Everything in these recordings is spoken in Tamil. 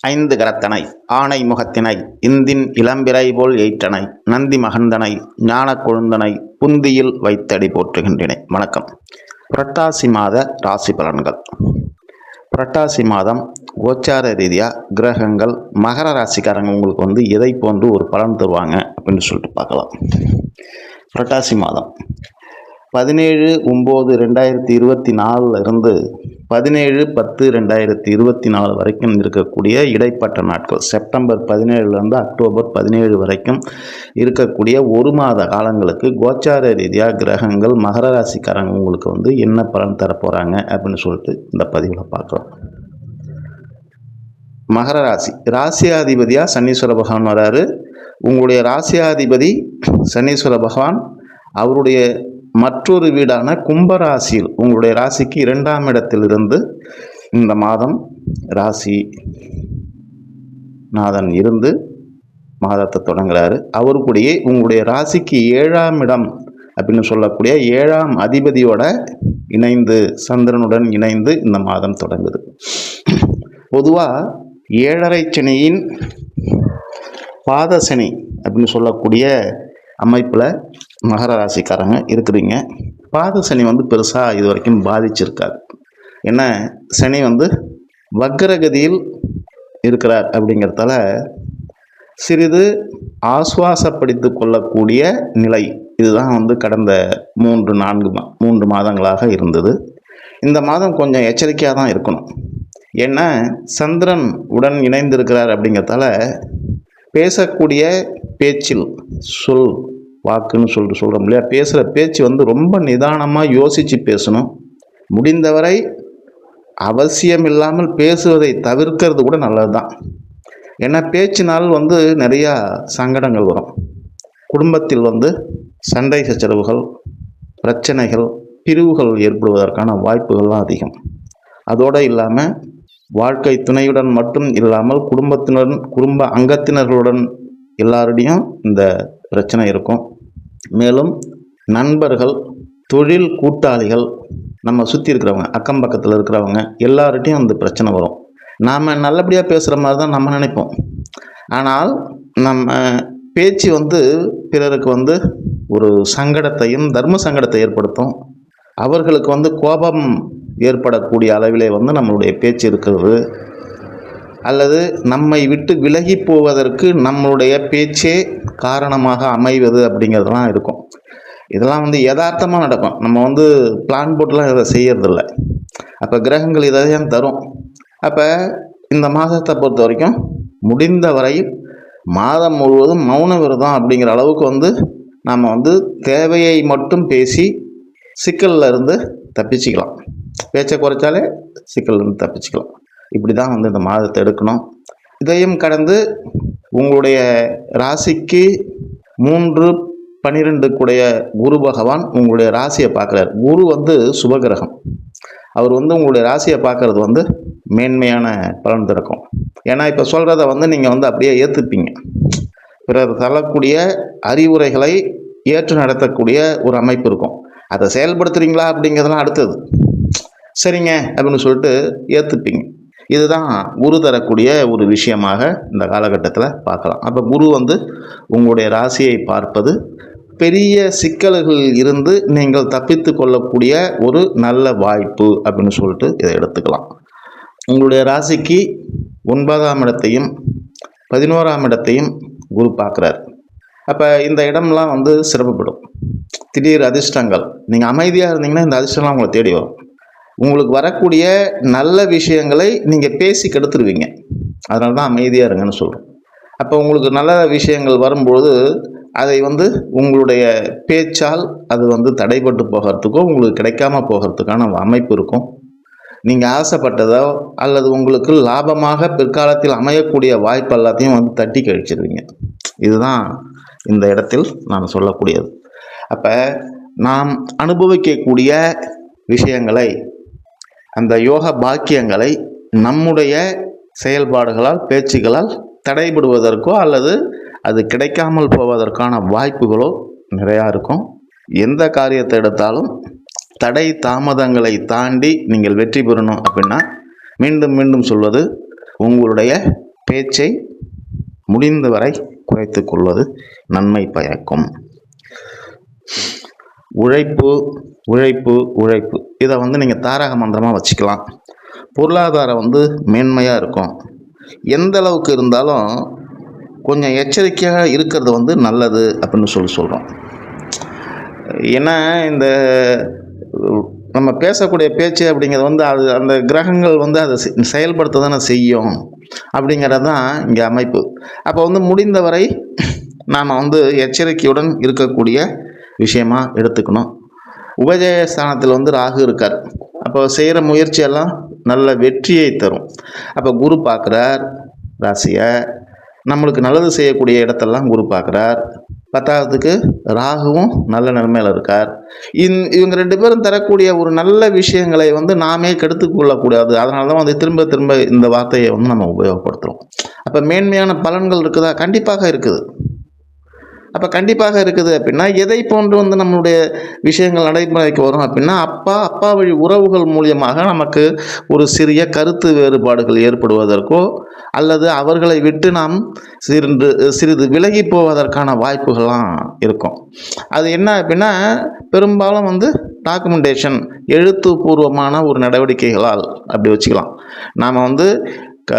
ஐந்து கரத்தனை ஆனை முகத்தினை இந்தின் இளம்பிறை போல் எயிற்றனை நந்தி மகந்தனை ஞான கொழுந்தனை புந்தியில் வைத்தடி போற்றுகின்றன. வணக்கம். புரட்டாசி மாத ராசி பலன்கள். புரட்டாசி மாதம் கோச்சார ரீதியாக கிரகங்கள் மகர ராசிக்காரங்க உங்களுக்கு வந்து எதை போன்று ஒரு பலன் தருவாங்க அப்படின்னு சொல்லிட்டு பார்க்கலாம். புரட்டாசி மாதம் பதினேழு ஒம்பது ரெண்டாயிரத்தி இருபத்தி நாலில் இருந்து பதினேழு பத்து ரெண்டாயிரத்தி இருபத்தி நாலு வரைக்கும் இருக்கக்கூடிய இடைப்பட்ட நாட்கள். செப்டம்பர் பதினேழுலேருந்து அக்டோபர் பதினேழு வரைக்கும் இருக்கக்கூடிய ஒரு மாத காலங்களுக்கு கோச்சார ரீதியாக கிரகங்கள் மகர ராசிக்காரங்க உங்களுக்கு வந்து என்ன பலன் தரப்போகிறாங்க அப்படின்னு சொல்லிட்டு இந்த பதிவில் பார்க்கலாம். மகர ராசி. ராசியாதிபதியாக சனீஸ்வர பகவான் வராரு. உங்களுடைய ராசியாதிபதி சனீஸ்வர பகவான் அவருடைய மற்றொரு வீடான கும்பராசியில் உங்களுடைய ராசிக்கு இரண்டாம் இடத்திலிருந்து இந்த மாதம் ராசி நாதன் இருந்து மாதத்தை தொடங்குறாரு. அவரு கூடயே உங்களுடைய ராசிக்கு ஏழாம் இடம் அப்படின்னு சொல்லக்கூடிய ஏழாம் அதிபதியோட இணைந்து சந்திரனுடன் இணைந்து இந்த மாதம் தொடங்குது. பொதுவாக ஏழரை சனியின் பாதசனி அப்படின்னு சொல்லக்கூடிய அமைப்பில் மகர ராசிக்காரங்க இருக்கிறீங்க. பாத சனி வந்து பெருசாக இது வரைக்கும் பாதிச்சிருக்காது. ஏன்னா சனி வந்து வக்ரகதியில் இருக்கிறார் அப்படிங்கிறதால சிறிது ஆசுவாசப்படுத்தி கொள்ளக்கூடிய நிலை. இதுதான் வந்து கடந்த மூன்று நான்கு மா மூன்று மாதங்களாக இருந்தது. இந்த மாதம் கொஞ்சம் எச்சரிக்கையாக தான் இருக்கணும். ஏன்னா சந்திரன் உடன் இணைந்திருக்கிறார் அப்படிங்கிறதால பேசக்கூடிய பேச்சில் சொல் வாக்குன்னு சொல்லிட்டு சொல்கிறோம் இல்லையா? பேசுகிற பேச்சு வந்து ரொம்ப நிதானமாக யோசித்து பேசணும். முடிந்தவரை அவசியம் இல்லாமல் பேசுவதை தவிர்க்கிறது கூட நல்லது தான் ஏன்னா பேச்சினால் வந்து நிறையா சங்கடங்கள் வரும். குடும்பத்தில் வந்து சண்டை சச்சரவுகள் பிரச்சனைகள் பிரிவுகள் ஏற்படுவதற்கான வாய்ப்புகள்லாம் அதிகம். அதோடு இல்லாமல் வாழ்க்கை துணையுடன் மட்டும் இல்லாமல் குடும்பத்தினருடன் குடும்ப அங்கத்தினர்களுடன் எல்லாருடையும் இந்த பிரச்சனை இருக்கும். மேலும் நண்பர்கள் தொழில் கூட்டாளிகள் நம்ம சுற்றி இருக்கிறவங்க அக்கம் பக்கத்தில் இருக்கிறவங்க எல்லார்கிட்டையும் அந்த பிரச்சனை வரும். நாம் நல்லபடியாக பேசுகிற மாதிரி தான் நம்ம நினைப்போம். ஆனால் நம்ம பேச்சு வந்து பிறருக்கு வந்து ஒரு சங்கடத்தையும் தர்ம சங்கடத்தை ஏற்படுத்தும். அவர்களுக்கு வந்து கோபம் ஏற்படக்கூடிய அளவிலே வந்து நம்மளுடைய பேச்சு இருக்கிறது. அல்லது நம்மை விட்டு விலகி போவதற்கு நம்மளுடைய பேச்சே காரணமாக அமைவது அப்படிங்கிறதுலாம் இருக்கும். இதெல்லாம் வந்து யதார்த்தமாக நடக்கும். நம்ம வந்து பிளான் போட்டுலாம் இதை செய்யறதில்ல. அப்போ கிரகங்கள் இதையும் தரும். அப்போ இந்த மாதத்தை பொறுத்த வரைக்கும் முடிந்த வரையில் மாதம் முழுவதும் மௌன விரதம் அப்படிங்கிற அளவுக்கு வந்து நாம் வந்து தேவையை மட்டும் பேசி சிக்கல்ல இருந்து தப்பிச்சுக்கலாம். பேச்சை குறைச்சாலே சிக்கல்ல இருந்து தப்பிச்சுக்கலாம். இப்படி தான் வந்து இந்த மாதத்தை எடுக்கணும். இதையும் கடந்து உங்களுடைய ராசிக்கு மூன்று பன்னிரெண்டு குரு பகவான் உங்களுடைய ராசியை பார்க்குறாரு. குரு வந்து சுபகிரகம். அவர் வந்து உங்களுடைய ராசியை பார்க்குறது வந்து மேன்மையான பலன் திறக்கும் ஏன்னா இப்போ சொல்கிறத வந்து நீங்கள் வந்து அப்படியே ஏற்றுப்பீங்க பிறர் தரக்கூடிய அறிவுரைகளை ஏற்று நடத்தக்கூடிய ஒரு அமைப்பு இருக்கும். அதை செயல்படுத்துகிறீங்களா அப்படிங்கிறதெல்லாம் அடுத்தது. சரிங்க அப்படின்னு சொல்லிட்டு ஏற்றுப்பீங்க இதுதான் குரு தரக்கூடிய ஒரு விஷயமாக இந்த காலகட்டத்தில் பார்க்கலாம். அப்போ குரு வந்து உங்களுடைய ராசியை பார்ப்பது பெரிய சிக்கல்களில் இருந்து நீங்கள் தப்பித்து கொள்ளக்கூடிய ஒரு நல்ல வாய்ப்பு அப்படின்னு சொல்லிட்டு இதை எடுத்துக்கலாம். உங்களுடைய ராசிக்கு ஒன்பதாம் இடத்தையும் பதினோராம் இடத்தையும் குரு பார்க்குறாரு. அப்போ இந்த இடம்லாம் வந்து சிறப்புப்படும் திடீர் அதிர்ஷ்டங்கள். நீங்கள் அமைதியாக இருந்தீங்கன்னா இந்த அதிர்ஷ்டம்லாம் உங்களை தேடி வரும். உங்களுக்கு வரக்கூடிய நல்ல விஷயங்களை நீங்கள் பேசி கெடுத்துருவீங்க. அதனால தான் அமைதியாக இருங்கன்னு சொல்கிறோம் அப்போ உங்களுக்கு நல்ல விஷயங்கள் வரும்பொழுது அதை வந்து உங்களுடைய பேச்சால் அது வந்து தடைப்பட்டு போகிறதுக்கோ உங்களுக்கு கிடைக்காம போகிறதுக்கான அமைப்பு இருக்கும். நீங்கள் ஆசைப்பட்டதோ அல்லது உங்களுக்கு லாபமாக பிற்காலத்தில் அமையக்கூடிய வாய்ப்பு எல்லாத்தையும் வந்து தட்டி கழிச்சிருவீங்க. இதுதான் இந்த இடத்தில் நான் சொல்லக்கூடியது. அப்போ நாம் அனுபவிக்கக்கூடிய விஷயங்களை அந்த யோக பாக்கியங்களை நம்முடைய செயல்பாடுகளால் பேச்சுகளால் தடைபடுவதற்கோ அல்லது அது கிடைக்காமல் போவதற்கான வாய்ப்புகளோ நிறையா இருக்கும். எந்த காரியத்தை எடுத்தாலும் தடை தாமதங்களை தாண்டி நீங்கள் வெற்றி பெறணும் அப்படின்னா மீண்டும் மீண்டும் சொல்வது உங்களுடைய பேச்சை முடிந்தவரை குறைத்து கொள்வது நன்மை பயக்கும். உழைப்பு உழைப்பு உழைப்பு. இதை வந்து நீங்கள் தாரக மந்திரமாக வச்சுக்கலாம். பொருளாதாரம் வந்து மேன்மையாக இருக்கும். எந்த அளவுக்கு இருந்தாலும் கொஞ்சம் எச்சரிக்கையாக இருக்கிறது வந்து நல்லது அப்படின்னு சொல்லி சொல்கிறோம் ஏன்னா இந்த நம்ம பேசக்கூடிய பேச்சு அப்படிங்கிறது வந்து அது அந்த கிரகங்கள் வந்து அதை செ- செயல்படுத்த தானே செய்யும் அப்படிங்கிறது தான் இங்கே அமைப்பு. அப்போ வந்து முடிந்தவரை நாம் வந்து எச்சரிக்கையுடன் இருக்கக்கூடிய விஷயமா எடுத்துக்கணும். உபஜய ஸ்தானத்தில் வந்து ராகு இருக்கார். அப்போ செய்கிற முயற்சியெல்லாம் நல்ல வெற்றியை தரும். அப்போ குரு பார்க்குறார் ராசியை. நம்மளுக்கு நல்லது செய்யக்கூடிய இடத்தெல்லாம் குரு பார்க்குறார். பத்தாவதுக்கு ராகுவும் நல்ல நிலைமையில் இருக்கார். இந் இவங்க ரெண்டு பேரும் தரக்கூடிய ஒரு நல்ல விஷயங்களை வந்து நாமே கெடுத்து கொள்ளக்கூடாது. அதனால தான் வந்து திரும்ப திரும்ப இந்த வார்த்தையை வந்து நம்ம உபயோகப்படுத்துகிறோம் அப்போ மேன்மையான பலன்கள் இருக்குதா? கண்டிப்பாக இருக்குது. அப்போ கண்டிப்பாக இருக்குது அப்படின்னா எதை போன்று வந்து நம்மளுடைய விஷயங்கள் நடைமுறைக்கு வரும் அப்படின்னா அப்பா அப்பா வழி உறவுகள் மூலியமாக நமக்கு ஒரு சிறிய கருத்து வேறுபாடுகள் ஏற்படுவதற்கோ அல்லது அவர்களை விட்டு நாம் சிறிது சிறிது விலகி போவதற்கான வாய்ப்புகள்லாம் இருக்கும். அது என்ன அப்படின்னா பெரும்பாலும் வந்து டாக்குமெண்டேஷன் எழுத்துப்பூர்வமான ஒரு நடவடிக்கைகளால் அப்படி வச்சுக்கலாம். நாம் வந்து க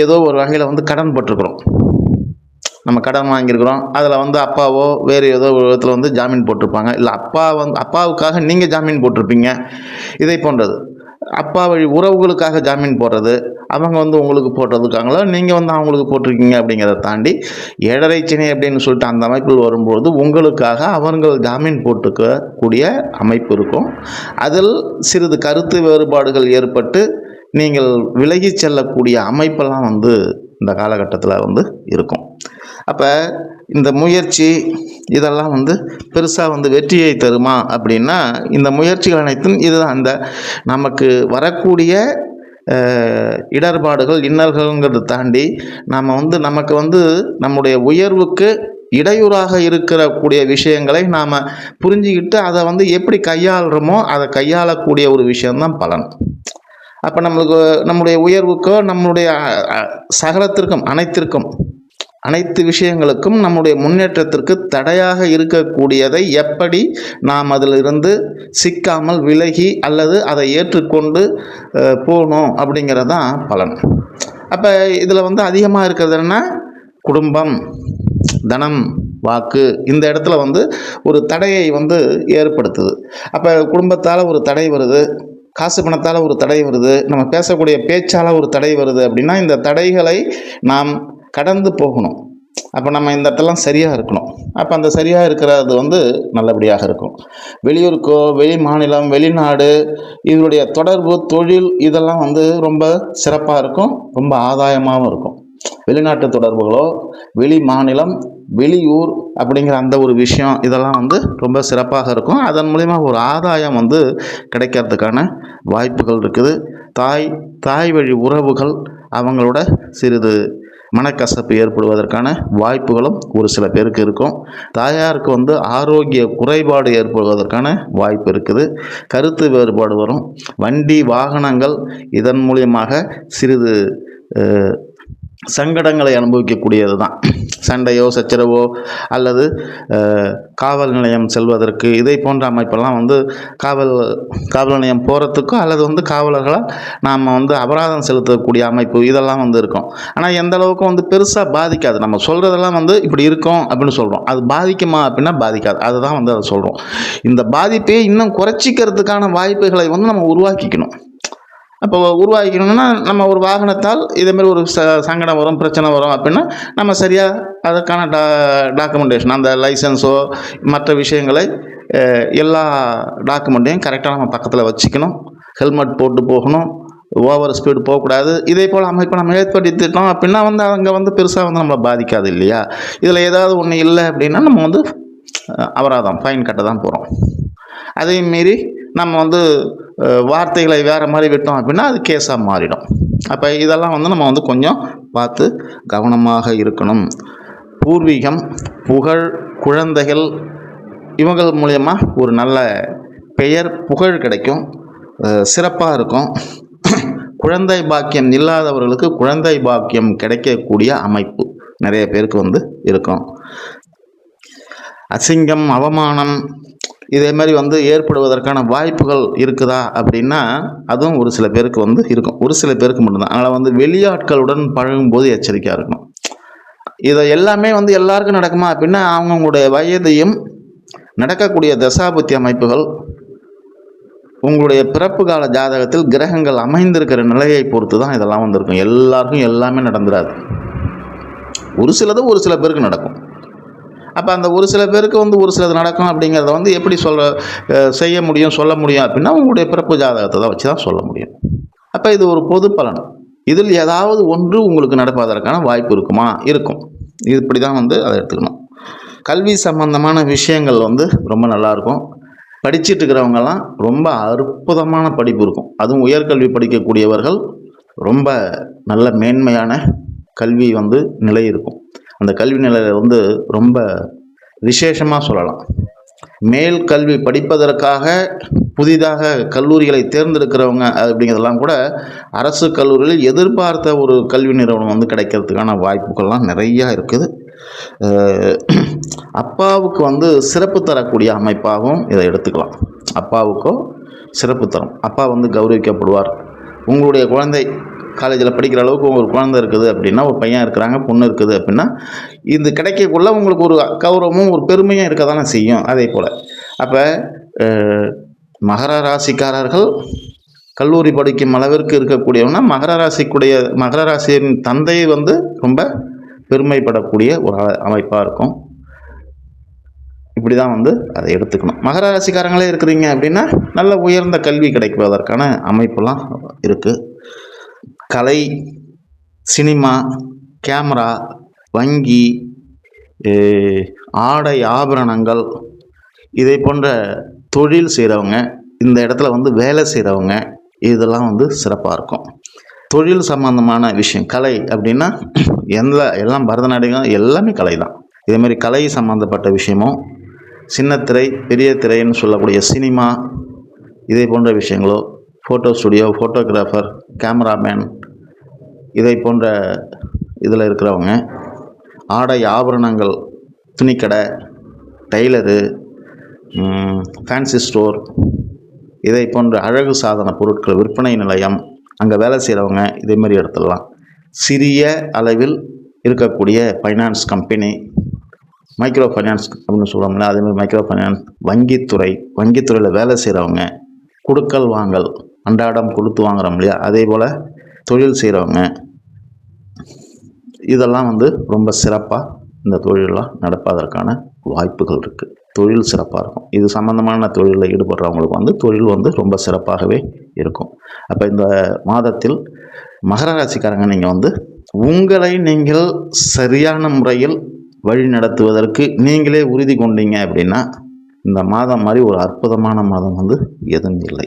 ஏதோ ஒரு வகையில் வந்து கடன் பட்டிருக்கிறோம். நம்ம கடன் வாங்கியிருக்கிறோம். அதில் வந்து அப்பாவோ வேறு ஏதோ ஒரு விதத்தில் வந்து ஜாமீன் போட்டிருப்பாங்க. இல்லை அப்பா வந்து அப்பாவுக்காக நீங்கள் ஜாமீன் போட்டிருப்பீங்க. இதை போன்றது. அப்பா வழி உறவுகளுக்காக ஜாமீன் போடுறது. அவங்க வந்து உங்களுக்கு போடுறதுக்காங்களோ நீங்கள் வந்து அவங்களுக்கு போட்டிருக்கீங்க அப்படிங்கிறத தாண்டி ஏழரை சினை அப்படின்னு சொல்லிட்டு அந்த அமைப்பில் வரும்பொழுது உங்களுக்காக அவர்கள் ஜாமீன் போட்டுக்கக்கூடிய அமைப்பு இருக்கும். அதில் சிறிது கருத்து வேறுபாடுகள் ஏற்பட்டு நீங்கள் விலகிச் செல்லக்கூடிய அமைப்பெல்லாம் வந்து இந்த காலகட்டத்தில் வந்து இருக்கும். அப்போ இந்த முயற்சி இதெல்லாம் வந்து பெருசாக வந்து வெற்றியை தருமா அப்படின்னா இந்த முயற்சிகள் அனைத்தும் இதுதான். அந்த நமக்கு வரக்கூடிய இடர்பாடுகள் இன்னல்கள்ங்கிறத தாண்டி நாம் வந்து நமக்கு வந்து நம்முடைய உயர்வுக்கு இடையூறாக இருக்கிறக்கூடிய விஷயங்களை நாம் புரிஞ்சுக்கிட்டு அதை வந்து எப்படி கையாளுறோமோ அதை கையாளக்கூடிய ஒரு விஷயம்தான் பலன். அப்போ நம்மளுக்கு நம்முடைய உயர்வுக்கோ நம்மளுடைய சகலத்திற்கும் அனைத்திற்கும் அனைத்து விஷயங்களுக்கும் நம்முடைய முன்னேற்றத்திற்கு தடையாக இருக்கக்கூடியதை எப்படி நாம் அதிலிருந்து சிக்காமல் விலகி அல்லது அதை ஏற்றுக்கொண்டு போகணும் அப்படிங்கிறது தான் பலன். அப்போ இதில் வந்து அதிகமாக இருக்கிறது என்ன குடும்பம் தனம் வாக்கு இந்த இடத்துல வந்து ஒரு தடையை வந்து ஏற்படுத்துது. அப்போ குடும்பத்தால் ஒரு தடை வருது. காசு பணத்தால் ஒரு தடை வருது நம்ம பேசக்கூடிய பேச்சால் ஒரு தடை வருது அப்படின்னா இந்த தடைகளை நாம் கடந்து போகணும். அப்போ நம்ம இந்த இடத்தெல்லாம் சரியாக இருக்கணும். அப்போ அந்த சரியாக இருக்கிறது வந்து நல்லபடியாக இருக்கும். வெளியூருக்கோ வெளி மாநிலம் வெளிநாடு இதனுடைய தொடர்பு தொழில் இதெல்லாம் வந்து ரொம்ப சிறப்பாக இருக்கும் ரொம்ப ஆதாயமாகவும் இருக்கும். வெளிநாட்டு தொடர்புகளோ வெளி மாநிலம் வெளியூர் அப்படிங்கிற அந்த ஒரு விஷயம் இதெல்லாம் வந்து ரொம்ப சிறப்பாக இருக்கும். அதன் மூலிமா ஒரு ஆதாயம் வந்து கிடைக்கிறதுக்கான வாய்ப்புகள் இருக்குது. தாய் தாய் வழி உறவுகள் அவங்களோட சிறிது மனக்கசப்பு ஏற்படுவதற்கான வாய்ப்புகளும் ஒரு சில பேருக்கு இருக்கும். தாயாருக்கு வந்து ஆரோக்கிய குறைபாடு ஏற்படுவதற்கான வாய்ப்பு இருக்குது. கருத்து வேறுபாடு வரும். வண்டி வாகனங்கள் இதன் மூலியமாக சிறிது சங்கடங்களை அனுபவிக்கக்கூடியது தான் சண்டையோ சச்சரவோ அல்லது காவல் நிலையம் செல்வதற்கு இதை போன்ற அமைப்பெல்லாம் வந்து காவல் காவல் நிலையம் போகிறதுக்கோ அல்லது வந்து காவலர்களால் நாம் வந்து அபராதம் செலுத்தக்கூடிய அமைப்பு இதெல்லாம் வந்து இருக்கும். ஆனால் எந்த அளவுக்கு வந்து பெருசாக பாதிக்காது. நம்ம சொல்கிறதெல்லாம் வந்து இப்படி இருக்கும் அப்படின்னு சொல்கிறோம் அது பாதிக்குமா அப்படின்னா பாதிக்காது. அதுதான் வந்து அதை சொல்கிறோம் இந்த பாதிப்பை இன்னும் குறைச்சிக்கிறதுக்கான வாய்ப்புகளை வந்து நம்ம உருவாக்கிக்கணும். அப்போ உருவாக்கிக்கணும்னா நம்ம ஒரு வாகனத்தால் இதேமாரி ஒரு ச சங்கடம் வரும் பிரச்சனை வரும் அப்படின்னா நம்ம சரியாக அதற்கான டா டாக்குமெண்டேஷன் அந்த லைசன்ஸோ மற்ற விஷயங்களை எல்லா டாக்குமெண்ட்டையும் கரெக்டாக நம்ம பக்கத்தில் வச்சுக்கணும். ஹெல்மெட் போட்டு போகணும் ஓவர் ஸ்பீடு போகக்கூடாது. இதே போல் அமைப்பை நம்ம ஏற்படுத்திட்டோம் அப்படின்னா வந்து அங்கே வந்து பெருசாக வந்து நம்மளை பாதிக்காது இல்லையா? இதில் ஏதாவது ஒன்று இல்லை அப்படின்னா நம்ம வந்து அபராதம் ஃபைன் கட்ட தான் போகிறோம் அதையும் மீறி நம்ம வந்து வார்த்தைகளை வேறு மாதிரி விட்டோம் அப்படின்னா அது கேஸாக மாறிடும். அப்போ இதெல்லாம் வந்து நம்ம வந்து கொஞ்சம் பார்த்து கவனமாக இருக்கணும். பூர்வீகம் புகழ் குழந்தைகள் இவங்கள் மூலயமா ஒரு நல்ல பெயர் புகழ் கிடைக்கும். சிறப்பாக இருக்கும். குழந்தை பாக்கியம் இல்லாதவர்களுக்கு குழந்தை பாக்கியம் கிடைக்கக்கூடிய அமைப்பு நிறைய பேருக்கு வந்து இருக்கும். அசிங்கம் அவமானம் இதே மாதிரி வந்து ஏற்படுவதற்கான வாய்ப்புகள் இருக்குதா அப்படின்னா அதுவும் ஒரு சில பேருக்கு வந்து இருக்கும். ஒரு சில பேருக்கு மட்டும்தான். அதனால் வந்து வெளியாட்களுடன் பழகும்போது எச்சரிக்கையாக இருக்கணும். இதை எல்லாமே வந்து எல்லாருக்கும் நடக்குமா? அப்படின்னா அவங்கவுங்களுடைய வயதையும் நடக்கக்கூடிய தசாபுத்தி அமைப்புகள் உங்களுடைய பிறப்பு கால ஜாதகத்தில் கிரகங்கள் அமைந்திருக்கிற நிலையை பொறுத்து தான் இதெல்லாம் வந்திருக்கும். எல்லாருக்கும் எல்லாமே நடந்துடாது ஒரு சிலது ஒரு சில பேருக்கு நடக்கும். அப்போ அந்த ஒரு சில பேருக்கு வந்து ஒரு சிலது நடக்கும் அப்படிங்கிறத வந்து எப்படி சொல்ல செய்ய முடியும் சொல்ல முடியும் அப்படின்னா உங்களுடைய பிறப்பு ஜாதகத்தை தான் வச்சு தான் சொல்ல முடியும். அப்போ இது ஒரு பொது பலன். இதில் ஏதாவது ஒன்று உங்களுக்கு நடப்பதற்கான வாய்ப்பு இருக்குமா? இருக்கும். இது இப்படி தான் வந்து அதை எடுத்துக்கணும். கல்வி சம்பந்தமான விஷயங்கள் வந்து ரொம்ப நல்லாயிருக்கும். படிச்சுட்டு இருக்கிறவங்கெல்லாம் ரொம்ப அற்புதமான படிப்பு இருக்கும். அதுவும் உயர்கல்வி படிக்கக்கூடியவர்கள் ரொம்ப நல்ல மேன்மையான கல்வி வந்து நிலை இருக்கும். அந்த கல்வி நிலையில வந்து ரொம்ப விசேஷமாக சொல்லலாம். மேல் கல்வி படிப்பதற்காக புதிதாக கல்லூரிகளை தேர்ந்தெடுக்கிறவங்க அப்படிங்கிறதெல்லாம் கூட அரசு கல்லூரியில் எதிர்பார்த்த ஒரு கல்வி நிறுவனம் வந்து கிடைக்கிறதுக்கான வாய்ப்புகள்லாம் நிறையா இருக்குது. அப்பாவுக்கு வந்து சிறப்பு தரக்கூடிய அமைப்பாகவும் இதை எடுத்துக்கலாம். அப்பாவுக்கோ சிறப்பு தரும். அப்பா வந்து கௌரவிக்கப்படுவார். உங்களுடைய குழந்தை காலேஜில் படிக்கிற அளவுக்கு ஒரு குழந்தை இருக்குது அப்படின்னா ஒரு பையன் இருக்கிறாங்க பொண்ணு இருக்குது அப்படின்னா இது கிடைக்கக்குள்ள உங்களுக்கு ஒரு கௌரவமும் ஒரு பெருமையும் இருக்க தானே செய்யும் அதே போல். அப்போ மகர ராசிக்காரர்கள் கல்லூரி படிக்கும் அளவிற்கு இருக்கக்கூடியவங்கன்னா மகர ராசிக்குடைய மகர ராசியின் தந்தை வந்து ரொம்ப பெருமைப்படக்கூடிய ஒரு அமைப்பாக இருக்கும். இப்படி தான் வந்து அதை எடுத்துக்கணும். மகர ராசிக்காரங்களே இருக்கிறீங்க அப்படின்னா நல்ல உயர்ந்த கல்வி கிடைப்பதற்கான அமைப்பெல்லாம் இருக்குது கலை சினிமா கேமரா வங்கி ஆடை ஆபரணங்கள் இதை போன்ற தொழில் செய்கிறவங்க இந்த இடத்துல வந்து வேலை செய்கிறவங்க இதெல்லாம் வந்து சிறப்பாக இருக்கும். தொழில் சம்பந்தமான விஷயம் கலை அப்படின்னா எந்த எல்லாம் பரதநாட்டியம் எல்லாமே கலை தான். இதேமாரி கலை சம்பந்தப்பட்ட விஷயமும் சின்னத்திரை பெரிய திரைன்னு சொல்லக்கூடிய சினிமா இதே போன்ற விஷயங்களோ ஃபோட்டோ ஸ்டுடியோ ஃபோட்டோகிராஃபர் கேமராமேன் இதை போன்ற இதில் இருக்கிறவங்க ஆடை ஆபரணங்கள் துணிக்கடை டெய்லரு ஃபேன்சி ஸ்டோர் இதை போன்ற அழகு சாதன பொருட்கள் விற்பனை நிலையம் அங்கே வேலை செய்கிறவங்க இதேமாரி எடுத்துடலாம். சிறிய அளவில் இருக்கக்கூடிய ஃபைனான்ஸ் கம்பெனி மைக்ரோ ஃபைனான்ஸ் அப்படின்னு சொல்கிறோம்ல அதேமாதிரி மைக்ரோ ஃபைனான்ஸ் வங்கித்துறை வங்கித்துறையில் வேலை செய்கிறவங்க கொடுக்கல் வாங்கல் அன்றாடம் கொடுத்து வாங்குறோம் இல்லையா? அதே போல் தொழில் செய்கிறவங்க இதெல்லாம் வந்து ரொம்ப சிறப்பாக இந்த தொழிலெலாம் நடப்பதற்கான வாய்ப்புகள் இருக்குது தொழில் சிறப்பாக இருக்கும். இது சம்மந்தமான தொழிலில் ஈடுபடுறவங்களுக்கு வந்து தொழில் வந்து ரொம்ப சிறப்பாகவே இருக்கும். அப்போ இந்த மாதத்தில் மகர ராசிக்காரங்க நீங்கள் வந்து உங்களை நீங்கள் சரியான முறையில் வழி நடத்துவதற்கு நீங்களே உறுதி கொண்டீங்க அப்படின்னா இந்த மாதம் மாதிரி ஒரு அற்புதமான மாதம் வந்து எதுவும் இல்லை.